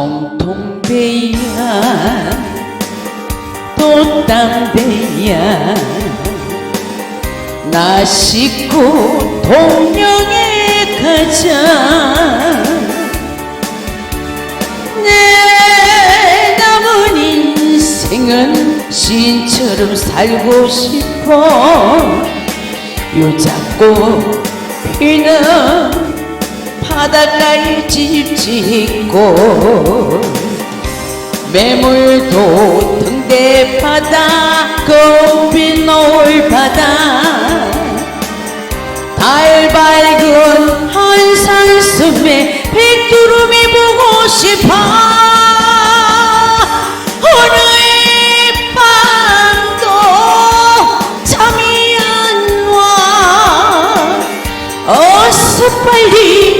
통통배야 또 담배야. 나 씻고 동령에 가자. 내 남은 인생은 신처럼 살고 싶어. 요잡고 피는 바닷가에 집 짓고 매물도 등대 바다 거빈 노을 바다. 달 밝은 한산 섬에 백두름이 보고 싶어. 오늘 밤도 잠이 안 와. 어서 빨리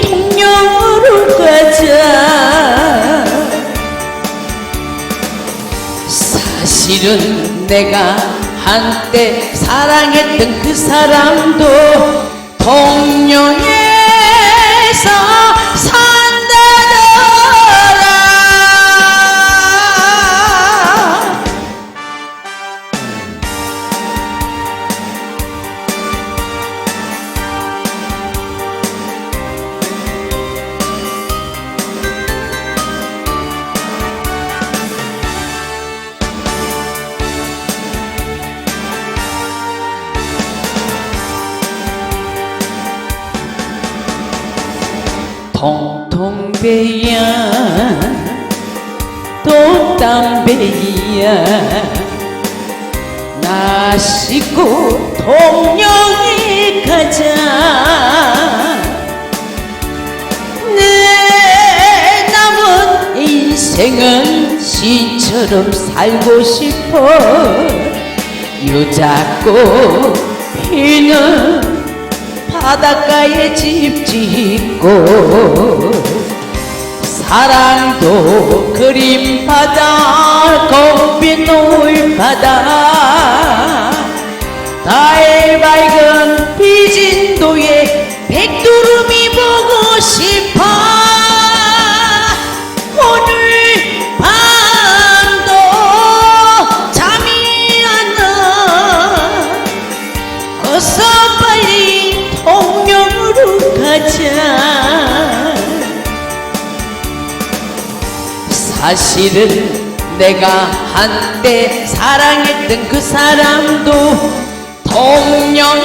가자. 사실은 내가 한때 사랑했던 그 사람도 통통배야 또 담배야. 나 씻고 통영에 가자. 내 남은 인생은 신처럼 살고 싶어. 유잡고 피는 바닷가에 집 짓고 사랑도 그림 바다 검빛 사실은 내가 한때 사랑했던 그 사람도 통영에서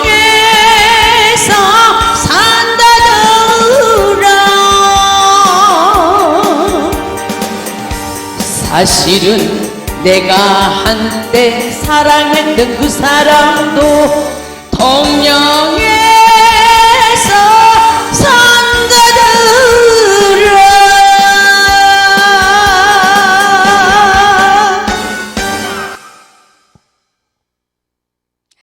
산다더라. 사실은 내가 한때 사랑했던 그 사람도